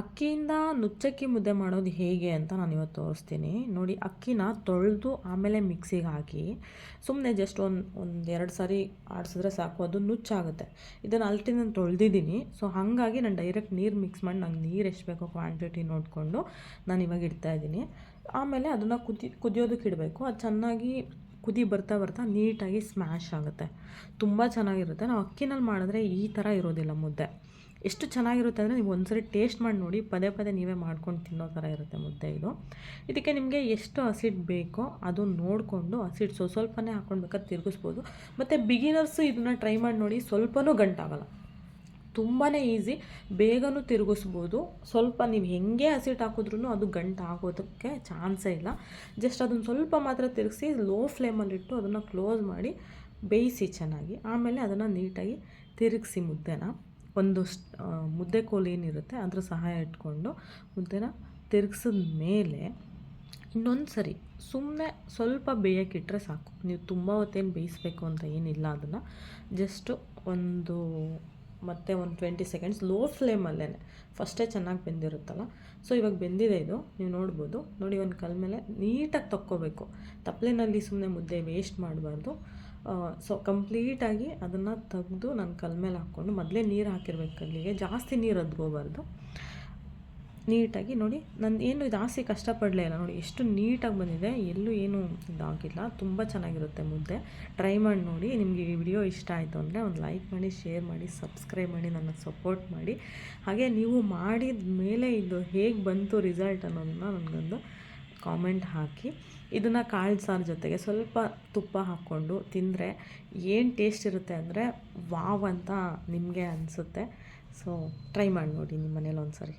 ಅಕ್ಕಿಯಿಂದ ನುಚ್ಚಕ್ಕಿ ಮುದ್ದೆ ಮಾಡೋದು ಹೇಗೆ ಅಂತ ನಾನು ಇವತ್ತು ತೋರಿಸ್ತೀನಿ. ನೋಡಿ, ಅಕ್ಕಿನ ತೊಳೆದು ಆಮೇಲೆ ಮಿಕ್ಸಿಗೆ ಹಾಕಿ ಸುಮ್ಮನೆ ಜಸ್ಟ್ ಒಂದು ಒಂದು ಎರಡು ಸಾರಿ ಆಡಿಸಿದ್ರೆ ಸಾಕು, ಅದು ನುಚ್ಚಾಗುತ್ತೆ. ಇದನ್ನು ಅಲ್ಟಿ ನಾನು ತೊಳೆದಿದ್ದೀನಿ. ಸೊ ಹಾಗಾಗಿ ನಾನು ಡೈರೆಕ್ಟ್ ನೀರು ಮಿಕ್ಸ್ ಮಾಡಿ, ನಂಗೆ ನೀರು ಎಷ್ಟು ಬೇಕೋ ಕ್ವಾಂಟಿಟಿ ನೋಡಿಕೊಂಡು ನಾನು ಇವಾಗ ಇಡ್ತಾ ಇದ್ದೀನಿ. ಆಮೇಲೆ ಅದನ್ನು ಕುದಿ ಕುದಿಯೋದಕ್ಕೆ ಇಡಬೇಕು. ಅದು ಚೆನ್ನಾಗಿ ಕುದಿ ಬರ್ತಾ ಬರ್ತಾ ನೀಟಾಗಿ ಸ್ಮ್ಯಾಶ್ ಆಗುತ್ತೆ. ತುಂಬ ಚೆನ್ನಾಗಿರುತ್ತೆ. ನಾವು ಅಕ್ಕಿನಲ್ಲಿ ಮಾಡಿದ್ರೆ ಈ ಥರ ಇರೋದಿಲ್ಲ ಮುದ್ದೆ. ಎಷ್ಟು ಚೆನ್ನಾಗಿರುತ್ತೆ ಅಂದರೆ ನೀವು ಒಂದ್ಸರಿ ಟೇಸ್ಟ್ ಮಾಡಿ ನೋಡಿ, ಪದೇ ಪದೇ ನೀವೇ ಮಾಡ್ಕೊಂಡು ತಿನ್ನೋ ಥರ ಇರುತ್ತೆ ಮುದ್ದೆ ಇದು. ಇದಕ್ಕೆ ನಿಮಗೆ ಎಷ್ಟು ಹಸಿಟ್ಟು ಬೇಕೋ ಅದು ನೋಡಿಕೊಂಡು ಹಸಿಟ್ ಸೊ, ಸ್ವಲ್ಪನೇ ಹಾಕ್ಕೊಂಡು ಬೇಕಾದ್ರೆ ತಿರುಗಿಸ್ಬೋದು. ಮತ್ತು ಬಿಗಿನರ್ಸು ಇದನ್ನ ಟ್ರೈ ಮಾಡಿ ನೋಡಿ, ಸ್ವಲ್ಪನೂ ಗಂಟಾಗಲ್ಲ. ತುಂಬಾ ಈಸಿ, ಬೇಗನೂ ತಿರುಗಿಸ್ಬೋದು. ಸ್ವಲ್ಪ ನೀವು ಹೆಂಗೆ ಹಸಿಟ್ಟು ಹಾಕಿದ್ರೂ ಅದು ಗಂಟು ಆಗೋದಕ್ಕೆ ಚಾನ್ಸೇ ಇಲ್ಲ. ಜಸ್ಟ್ ಅದನ್ನು ಸ್ವಲ್ಪ ಮಾತ್ರ ತಿರುಗಿಸಿ ಲೋ ಫ್ಲೇಮಲ್ಲಿಟ್ಟು ಅದನ್ನು ಕ್ಲೋಸ್ ಮಾಡಿ ಬೇಯಿಸಿ ಚೆನ್ನಾಗಿ. ಆಮೇಲೆ ಅದನ್ನು ನೀಟಾಗಿ ತಿರುಗಿಸಿ ಮುದ್ದೆನ. ಒಂದು ಮುದ್ದೆ ಕೋಲು ಏನಿರುತ್ತೆ ಅದ್ರ ಸಹಾಯ ಇಟ್ಕೊಂಡು ಮುದ್ದೆನ ತಿರುಗಿಸಿದ ಮೇಲೆ ಇನ್ನೊಂದು ಸರಿ ಸುಮ್ಮನೆ ಸ್ವಲ್ಪ ಬೇಯೋಕ್ಕಿಟ್ರೆ ಸಾಕು. ನೀವು ತುಂಬ ಹೊತ್ತೇನು ಬೇಯಿಸ್ಬೇಕು ಅಂತ ಏನಿಲ್ಲ ಅದನ್ನು. ಜಸ್ಟು ಒಂದು ಮತ್ತು ಒಂದು ಟ್ವೆಂಟಿ ಸೆಕೆಂಡ್ಸ್ ಲೋ ಫ್ಲೇಮಲ್ಲೇ ಫಸ್ಟೇ ಚೆನ್ನಾಗಿ ಬೆಂದಿರುತ್ತಲ್ಲ. ಸೊ ಇವಾಗ ಬೆಂದಿದೆ ಇದು. ನೀವು ನೋಡ್ಬೋದು. ನೋಡಿ ಒಂದು ಕಲ್ ಮೇಲೆ ನೀಟಾಗಿ ತಕ್ಕೋಬೇಕು. ತಪ್ಪಲೆನಲ್ಲಿ ಸುಮ್ಮನೆ ಮುದ್ದೆ ವೇಸ್ಟ್ ಮಾಡಬಾರ್ದು. ಸೊ ಕಂಪ್ಲೀಟಾಗಿ ಅದನ್ನು ತೆಗೆದು ನಾನು ಕಲ್ ಮೇಲೆ ಹಾಕ್ಕೊಂಡು ಮೊದಲೇ ನೀರು ಹಾಕಿರ್ಬೇಕು ಕಲ್ಲಿಗೆ. ಜಾಸ್ತಿ ನೀರು ಅದ್ಕೋಬಾರ್ದು ನೀಟಾಗಿ ನೋಡಿ, ನಾನು ಏನು ಜಾಸ್ತಿ ಕಷ್ಟಪಡಲೇ ಇಲ್ಲ. ನೋಡಿ, ಎಷ್ಟು ನೀಟಾಗಿ ಬಂದಿದೆ. ಎಲ್ಲೂ ಏನು ಇದಾಗಿಲ್ಲ. ತುಂಬ ಚೆನ್ನಾಗಿರುತ್ತೆ ಮುದ್ದೆ. ಟ್ರೈ ಮಾಡಿ ನೋಡಿ. ನಿಮಗೆ ಈ ವಿಡಿಯೋ ಇಷ್ಟ ಆಯಿತು ಅಂದರೆ ಒಂದು ಲೈಕ್ ಮಾಡಿ ಶೇರ್ ಮಾಡಿ ಸಬ್ಸ್ಕ್ರೈಬ್ ಮಾಡಿ, ನನ್ನ ಸಪೋರ್ಟ್ ಮಾಡಿ. ಹಾಗೆ ನೀವು ಮಾಡಿದ ಮೇಲೆ ಇದು ಹೇಗೆ ಬಂತು ರಿಸಲ್ಟ್ ಅನ್ನೋದನ್ನ ನನಗೊಂದು ಕಾಮೆಂಟ್ ಹಾಕಿ. ಇದನ್ನು ಕಾಳು ಸಾರು ಜೊತೆಗೆ ಸ್ವಲ್ಪ ತುಪ್ಪ ಹಾಕ್ಕೊಂಡು ತಿಂದರೆ ಏನು ಟೇಸ್ಟ್ ಇರುತ್ತೆ ಅಂದರೆ ವಾವ್ ಅಂತ ನಿಮಗೆ ಅನಿಸುತ್ತೆ. ಸೊ ಟ್ರೈ ಮಾಡಿ ನೋಡಿ ನಿಮ್ಮ ಮನೇಲಿ ಒಂದು ಸರಿ